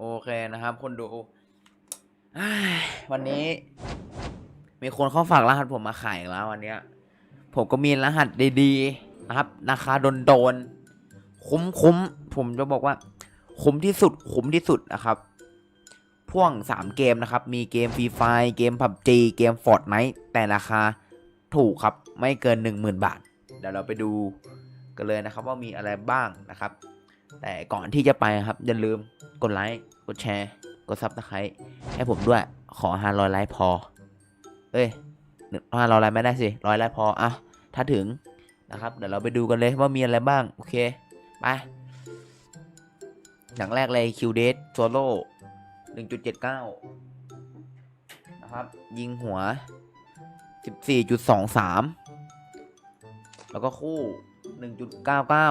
โอเคนะครับ คนดูวันนี้ มีคนเข้าฝากรหัสผมมาขายแล้ววันเนี้ย ผมก็มีรหัสดีๆนะครับ ราคาโดนๆคุ้มคุ้มๆผมจะบอกว่า คุ้มที่สุด คุ้มที่สุดนะครับ พ่วง3เกมนะครับ มีเกมฟรีไฟเกม PUBG เกม Fortnite แต่ราคาถูกครับ ไม่เกิน10,000บาท เดี๋ยวเราไปดูกันเลยนะครับ ว่ามีอะไรบ้างนะครับ แต่ก่อนที่จะไปครับ อย่าลืมกดไลค์ กดแชร์ กดซับสไครต์ให้ผมด้วย ขอ500ไลค์พอ เอ้ยห้าร้อยไลค์ไม่ได้สิร้อยไลค์พออะถ้าถึงนะครับ เดี๋ยวเราไปดูกันเลยว่ามีอะไรบ้าง โอเค ไป อย่างแรกเลยคิวเดสโซโล่หนึ่งจุดเจ็ดเก้านะครับ ยิงหัวสิบสี่จุดสองสามแล้วก็คู่ หนึ่งจุดเก้าเก้า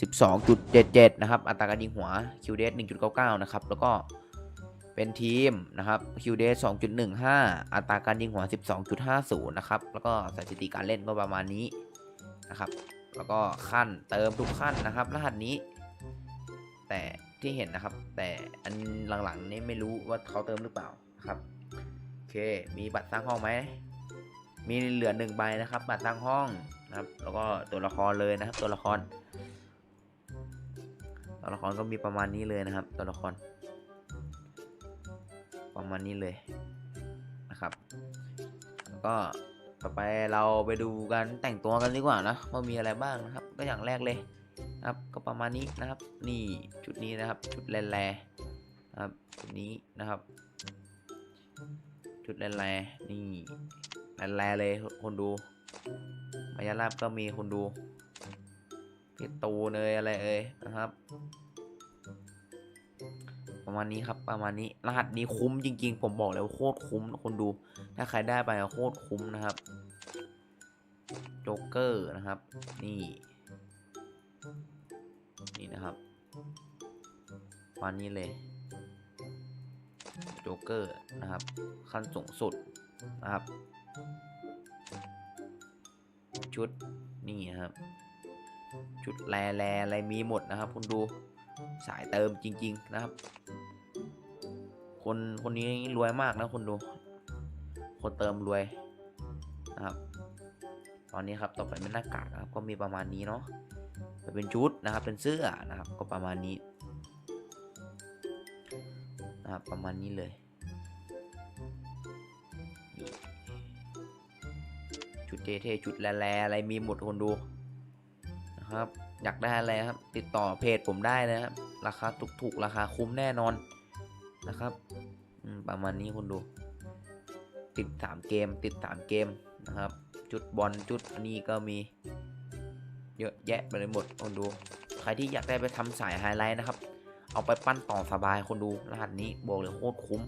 สิบสองจุดเจ็ดเจ็ดนะครับ อัตราการยิงหัวคิวเดสหนึ่งจุดเก้าเก้านะครับ แล้วก็เป็นทีมนะครับคิวเดสสองจุดหนึ่งห้าอัตราการยิงหัวสิบสองจุดห้าศูนย์นะครับ แล้วก็สถิติการเล่นก็ประมาณนี้นะครับ แล้วก็ขั้นเติมทุกขั้นนะครับ รหัสนี้ แต่ที่เห็นนะครับ แต่อันหลังๆนี้ไม่รู้ว่าเขาเติมหรือเปล่าครับ โอเค มีบัตรสร้างห้องไหม มีเหลือหนึ่งใบนะครับ บัตรสร้างห้อง นะครับ แล้วก็ตัวละครเลยนะครับ ตัวละคร ตัวละครก็มีประมาณนี้เลยนะครับ ตัวละคร ประมาณนี้เลยนะครับ แล้วก็ต่อไปเราไปดูกันแต่งตัวกันดีกว่านะว่ามีอะไรบ้างนะครับ ก็อย่างแรกเลยนะครับก็ประมาณนี้นะครับ นี่ชุดนี้นะครับ ชุดแลแลนะครับชุดนี้นะครับ ชุดแลแลนี่แลแลเลยคนดู มายาลาบก็มีคนดูพี่ตูเอยอะไรเอ่ยนะครับ ประมาณนี้ครับประมาณนี้รหัสนี้คุ้มจริง ๆ ผมบอกเลยว่าโคตรคุ้มคนดู ถ้าใครได้ไปโคตรคุ้มนะครับโจ๊กเกอร์นะครับ นี่ นี่นะครับประมาณนี้เลยโจ๊กเกอร์นะครับ ขั้นสูงสุดนะครับ ชุดนี่ครับ ชุดแลแลอะไรมีหมดนะครับ คุณดูสายเติมจริง ๆนะครับ คนคนนี้รวยมากนะคุณดู คนเติมรวยนะครับ ตอนนี้ครับต่อไปเป็นหน้ากากนะครับ ก็มีประมาณนี้เนาะจะเป็นชุดนะครับ เป็นเสื้อนะครับ ก็ประมาณนี้นะครับประมาณนี้เลย ชุดเท่ๆชุดแลๆอะไรมีหมดคนดูนะครับ อยากได้อะไรครับ ติดต่อเพจผมได้นะครับ ราคาถูกๆราคาคุ้มแน่นอนนะครับประมาณนี้คนดู ติดสามเกม ติดสามเกมนะครับ จุดบอลจุดอันนี้ก็มี เยอะแยะไปเลยหมดคนดู ใครที่อยากได้ไปทำสายไฮไลท์นะครับ เอาไปปั้นต่อสบายคนดูรหัสนี้บอกเลยโคตรคุ้ม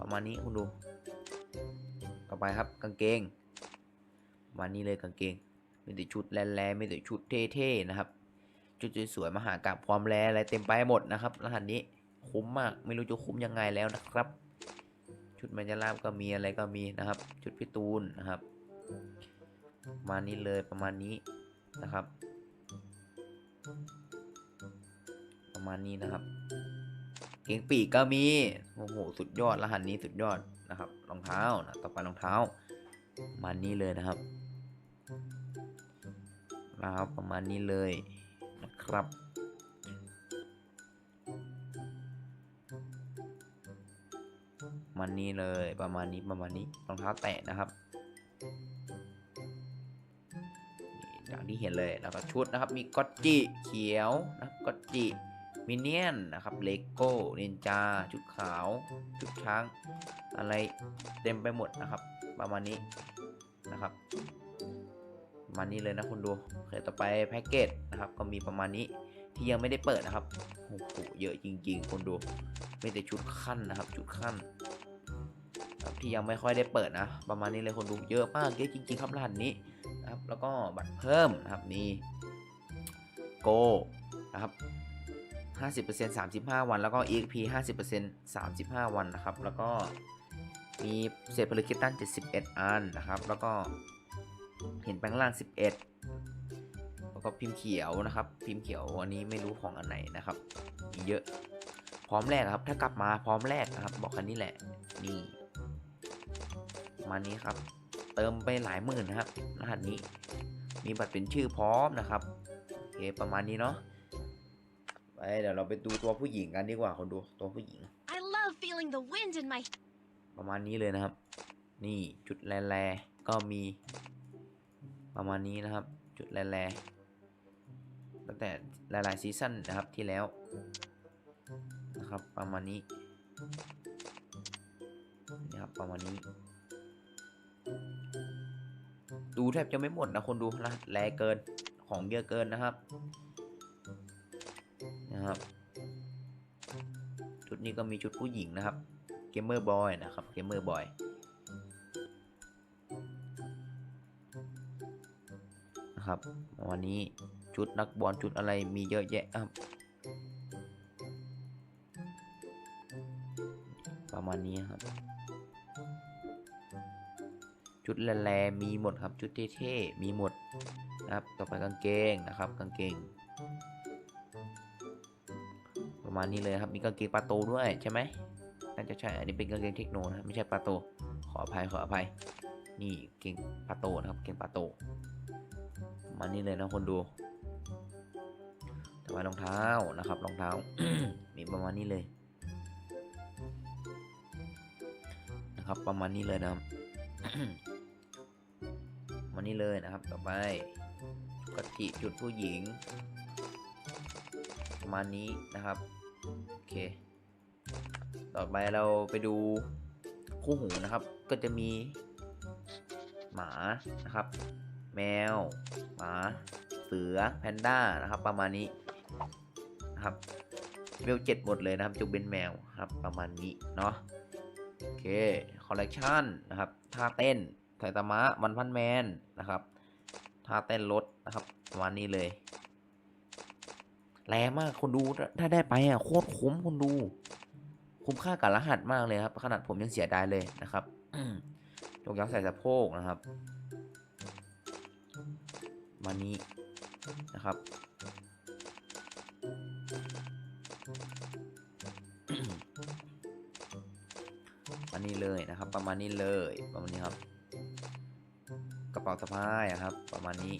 ประมาณนี้คนดู ต่อไปครับกางเกง ประมานี้เลยกางเกงมีแต่ชุดแลๆมีแต่ชุดเท่ๆนะครับชุดสวยๆมหากราบความแลอะไรเต็มไปหมดนะครับรหัสนี้คุ้มมากไม่รู้จะคุ้มยังไงแล้วนะครับ ชุดมัญญาลาบก็มีอะไรก็มีนะครับ ชุดพี่ตูนนะครับมานี้เลยประมาณนี้นะครับ ประมาณนี้นะครับ เกงปีกก็มีโอ้โหสุดยอดรหัสนี้สุดยอดนะครับรองเท้านะต่อไปรองเท้า มานี้เลยนะครับ นะครับประมาณนี้เลยนะครับ มันนี้เลยประมาณนี้ประมาณนี้รองเท้าแตะนะครับอย่างที่เห็นเลยแล้วก็ชุดนะครับ มีก็อตจิเขียวนะก็อตจิมินเนี่ยนนะครับเลโก้นินจาชุดขาวชุดช้าง อะไรเต็มไปหมดนะครับ ประมาณนี้นะครับ ประมาณนี้เลยนะคุณดูโอเคต่อไปแพ็กเกจนะครับก็มีประมาณนี้ที่ยังไม่ได้เปิดนะครับโอ้โหเยอะจริง ๆคุณดูไมีแต่ชุดขั้นนะครับชุดขั้นที่ยังไม่ค่อยได้เปิดนะ ประมาณนี้เลยคนดูเยอะมากเยอะจริง ๆ ครับรหัสนี้นะครับ แล้วก็บัตรเพิ่มนะครับมีโกนะครับ50% 35 วัน แล้วก็ EXP 50% 35 วันนะครับ แล้วก็มีเศษผลึกคิตตัน71 อันนะครับ แล้วก็ เห็นแปลงล่าง 11 แล้วก็พิมพ์เขียวนะครับ พิมพ์เขียวอันนี้ไม่รู้ของอันไหนนะครับมีเยอะ พร้อมแลกครับ ถ้ากลับมาพร้อมแลกนะครับ บอกคันนี้แหละ นี่ประมาณนี้ครับ เติมไปหลายหมื่นนะครับรหัสนี้ มีบัตรเป็นชื่อพร้อมนะครับโอเคประมาณนี้เนาะไปเดี๋ยวเราไปดูตัวผู้หญิงกันดีกว่าคนดูตัวผู้หญิง I love feeling the wind in my ประมาณนี้เลยนะครับ นี่จุดแลๆก็มี ประมาณนี้นะครับ จุดแลๆตั้งแต่หลายๆซีซั่นนะครับที่แล้วนะครับประมาณนี้นี่ครับประมาณนี้ ดูแทบจะไม่หมดนะคนดูนะแลเกินของเยอะเกินนะครับนะครับชุดนี้ก็มีชุดผู้หญิงนะครับเกมเมอร์บอยนะครับเกมเมอร์บอย นะครับ วันนี้ชุดนักบอลชุดอะไรมีเยอะแยะครับ ประมาณนี้ครับ ชุดแลๆมีหมดครับ ชุดเท่ๆมีหมดนะครับ ต่อไปกางเกงนะครับ กางเกง ประมาณนี้เลยครับ มีกางเกงปาโตด้วยใช่ไหมน่าจะใช่ อันนี้เป็นกางเกงเทคโนนะไม่ใช่ปาโต ขออภัยขออภัย นี่เกงปาโตนะครับ เกงปาโต มาณนี้เลยนะคนดูต่อไปรองเท้านะครับรองเท้า มีประมาณนี้เลย นะครับประมาณนี้เลยนะครับมานี้เลยนะครับต่อไปกติจุดผู้หญิง ประมาณนี้นะครับโอเค ต่อไปเราไปดูคู่หูนะครับ ก็จะมีหมานะครับ แมว หมา เสือ แพนด้า นะครับ ประมาณนี้นะครับเวลเจ็ดหมดเลยนะครับจุกเป็นแมวครับ ประมาณนี้เนาะ โอเค คอลเลกชันนะครับ ท่าเต้น ไทตามะวันพันแมน นะครับ ท่าเต้นรถนะครับ ประมาณนี้เลย แรงมากคนดู ถ้าได้ไปอะโคตรคุ้มคนดู คุ้มค่ากับรหัสมากเลยครับ ขนาดผมยังเสียดายเลยนะครับยกยักษ์ใส่สะโพกนะครับ มานี้นะครับ อันนี้เลยนะครับ ประมาณนี้เลยประมาณนี้ครับ กระเป๋าสะพายนะครับ ประมาณนี้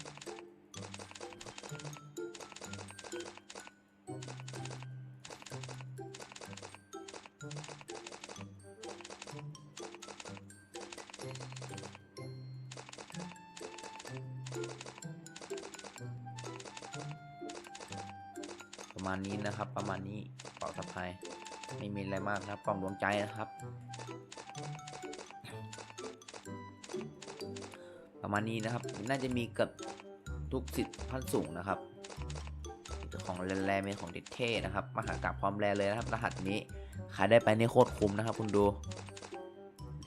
ณนี้นะครับ ประมาณนี้กระเป๋าสะพายไม่มีอะไรมากนะครับกล่องดวงใจนะครับ ประมาณนี้นะครับ น่าจะมีเกับทุกสิทธิ์พันสูงนะครับของแรๆเป็นของเด็ดเท่นะครับมหากราบความแรเลยนะครับ รหัสนี้ขายได้ไปในโคตรคุ้มนะครับ คุณดู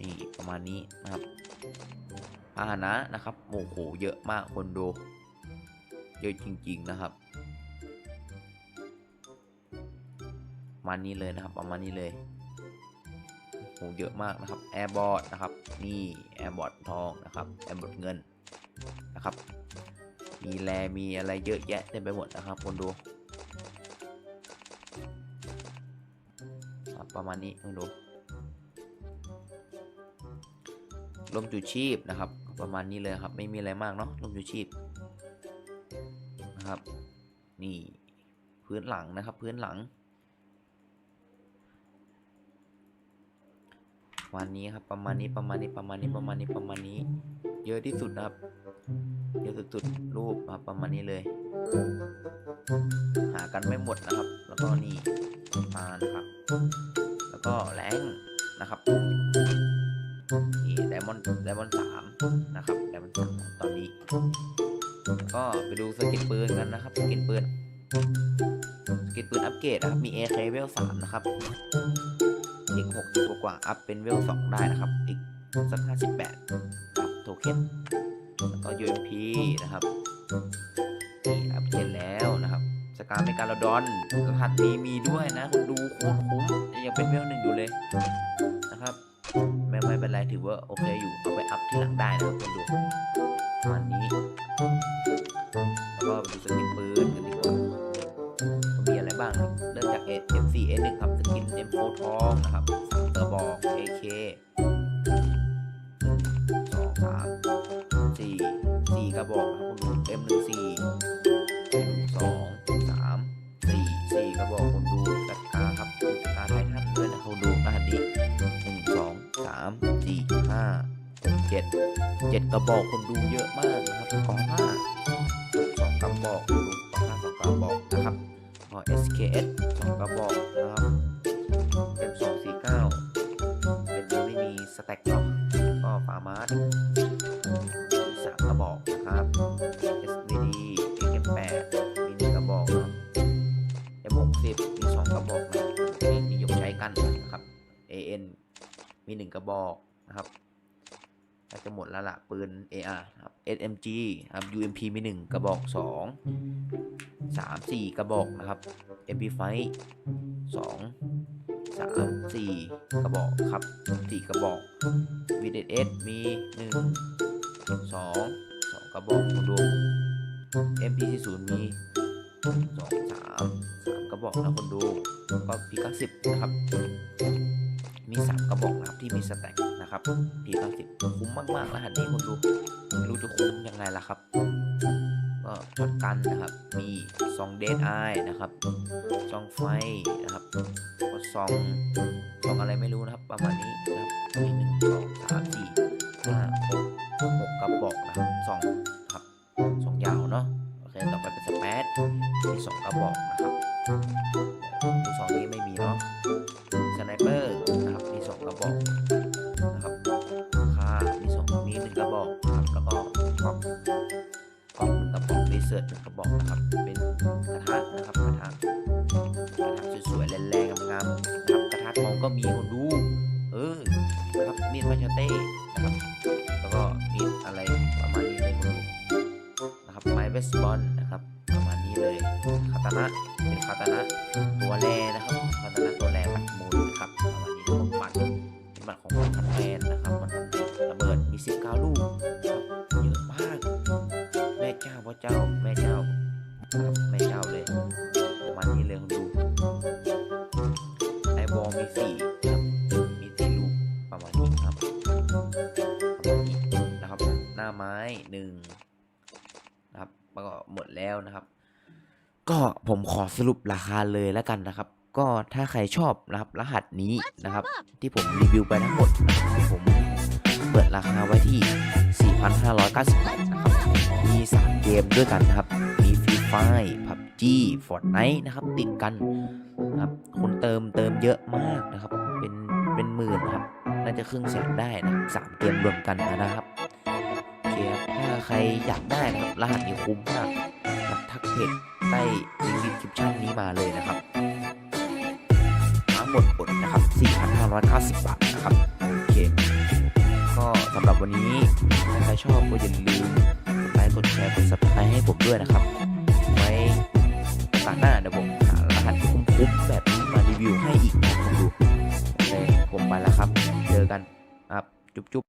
นี่ประมาณนี้นะครับพาหนะนะครับโอ้โหเยอะมากคนดู เยอะจริง ๆนะครับ มาณนี้เลยนะครับ ประมาณนี้เลยโหเยอะมากนะครับแอร์บอร์ดนะครับนี่แอร์บอร์ดทองนะครับแอร์บอร์ดเงินนะครับ มีแลมีอะไรเยอะแยะเต็มไปหมดนะครับคนดูประมาณนี้คุณดูลมจูชีพนะครับ ประมาณนี้เลยครับ ไม่มีอะไรมากเนาะลมจูชีพนะครับ นี่พื้นหลังนะครับ พื้นหลัง ประมาณนี้ครับประมาณนี้ประมาณนี้ประมาณนี้ประมาณนี้ประมาณนี้ เยอะที่สุดนะครับ เยอะสุดๆรูปครับประมาณนี้เลย หากันไม่หมดนะครับ แล้วก็นี่มานะครับ แล้วก็แรงนะครับนี่ไดมอนด์ไดมอนด์สามนะครับไดมอนด์สามตอนนี้ ก็ไปดูสกินปืนกันนะครับสกินปืนสกินปืนอัปเกรดนะครับมี AK เวลสามนะครับ อีกหกสิบกว่าอัพเป็นเวลสองได้นะครับ อีกสักห้าสิบแปดครับโทเค็นแล้วก็ UMP นะครับนี่อัพเกรดแล้วนะครับสกาเมกาลาดอนรหัสนี้มีด้วยนะคุณดูโคตรคุ้มยังเป็นเวลหนึ่งอยู่เลยนะครับไม่ไม่เป็นไรถือว่าโอเคอยู่เอาไปอัพที่หลังได้นะครับคุณดูประมาณนี้แล้วก็ไปดูสกินปืนกันดีกว่ามีอะไรบ้างเริ่มจาก F4 A1 ครับ สกินโพทองนะครับสามกระบอก AK สองสามสี่สี่กระบอกนะครับคุณดู M หนึ่งสี่สองสามสี่สี่กระบอกคุณดูจัดการครับจัดการไททันด้วยนะครับคุณดูรหัสดีหนึ่งสองสามสี่ห้าหกเจ็ดเจ็ดกระบอกคุณดูเยอะมากนะครับกองผ้าสองกระบอกคุณดูกองผ้าสองกระบอกนะครับพอ SKS สองกระบอก บอกนะครับน่าจะหมดแล้วล่ะปืน AR ครับ SMG ครับ UMP มีหนึ่งกระบอกสองสามสี่กระบอกนะครับ MP5 สองสามสี่กระบอกครับสี่กระบอก VDS มีหนึ่งสองสองกระบอกคุณดู MP40 มีสองสามสามกระบอกนะคุณดู ก็ P90 นะครับ มีสามกระบอกนะครับที่มีสแต็กนะครับ P90 คุ้มมากๆรหัสนี้คุณดูไม่รู้จะคุ้มยังไงล่ะครับก็ช็อตกันนะครับ มีซองเดดไอนะครับซองไฟนะครับก็ซองซองอะไรไม่รู้นะครับ ประมาณนี้นะครับมีหนึ่งสองสามสี่ห้าหกหกกระบอกนะครับซองครับซองยาวเนาะโอเคต่อไปเป็นสเปซมีสองกระบอกนะครับดูซองนี้ไม่มีเนาะสไนเปอร์ บอกนะครับคามีสองมีหนึ่งกระบอกครับแล้วก็กล่องกล่องกระบอกรีเสิร์ชหนึ่งกระบอกนะครับ เป็นกระทะนะครับกระทะกระทะสวยๆแรงๆงามๆนะครับกระทะทองก็มีคนดู เออนะครับมีดมาชาเต้นะครับแล้วก็มีดอะไรประมาณนี้เลยคนดูนะครับไม้เบสบอลนะครับประมาณนี้เลยคาตานะเป็นคาตานะตัวแรนะครับ นนะครับมันระเบิดมี 19 ลูกครับเยอะมาก แม่เจ้าพระเจ้าแม่เจ้าครับแม่เจ้าเลยประมาณนี้เลยคุณดูไอวอลมีสี่ครับมีสี่ลูกประมาณนี้ครับประมาณนี้นะครับหน้าไม้หนึ่งนะครับก็หมดแล้วนะครับ ก็ผมขอสรุปราคาเลยแล้วกันนะครับ ก็ถ้าใครชอบนะครับรหัสนี้ Let's นะครับ move up. ที่ผมรีวิวไปทั้งหมดนะครับผมเปิดราคาไว้ที่ 4,590บาทนะครับมี 3 เกมด้วยกันนะครับ มีฟรีไฟ PUBG Fortnite นะครับ ติดกันนะครับคนเติมเติมเยอะมากนะครับ เป็นเป็นหมื่นนะครับ น่าจะครึ่งแสนได้นะครับสามเกมรวมกันนะครับโอเคครับถ้าใครอยากได้นะครับรหัสนี้คุ้มมากนะครับทักเพจใต้ลิงก์ดีสคริปชั่นนี้มาเลยนะครับทั้ งหมดหมดนะครับ4,590 บาทนะครับโอเคก็สำหรับวันนี้ถ้าใครชอบก็อย่าลืมกดไลค์กดแชร์กด subscribe ให้ผมด้วยนะครับ ไว้ต่างหน้าเดี๋ยวผมหารหัสคุ้มๆแบบนี้มารีวิวให้อีกนะครับดูผมไปแล้วครับ เจอกันครับจุ๊บ